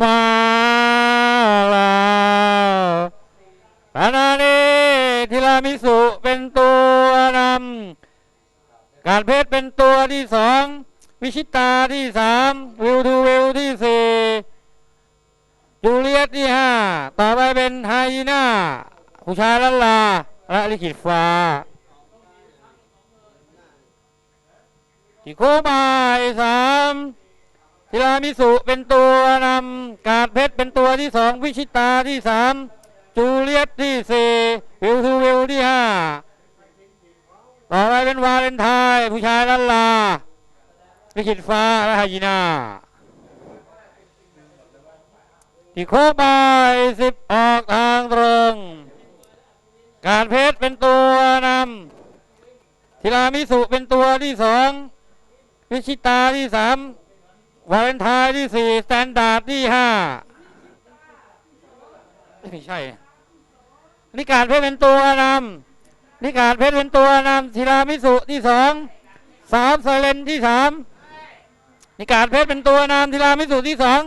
มาล้วปานานีทิรามิสุเป็นตัวนำการเพชรเป็นตัวที่สองวิชิตาที่สามวิวทูวิวที่สี่จูเลียตที่ห้าต่อไปเป็นไฮยีน่าผู้ชายลันลาและลิขิตฟ้าที่โคบายสาม ทิรามิสุเป็นตัวนำกาดเพชรเป็นตัวที่สองวิชิตาที่สามจูเลียตที่สี่วิวทูวิวที่ห้าต่อไปเป็นวาเลนไทน์ผู้ชายลันลาลิขิตฟ้าและไฮยีนาที่โคบายสิบออกทางตรง การเพชรเป็นตัวนำทิรามิสุเป็นตัวที่สองวิชิตาที่สาม วาเลนไทน์ที่สี่สแตนดาร์ดที่ห้าไม่ใช่ นิการเพชรเป็นตัวนำนิการเพชรเป็นตัวนำธีรามิสุที่สองสามไซเลนที่สามนิการเพชรเป็นตัวนำธีรามิสุที่สอง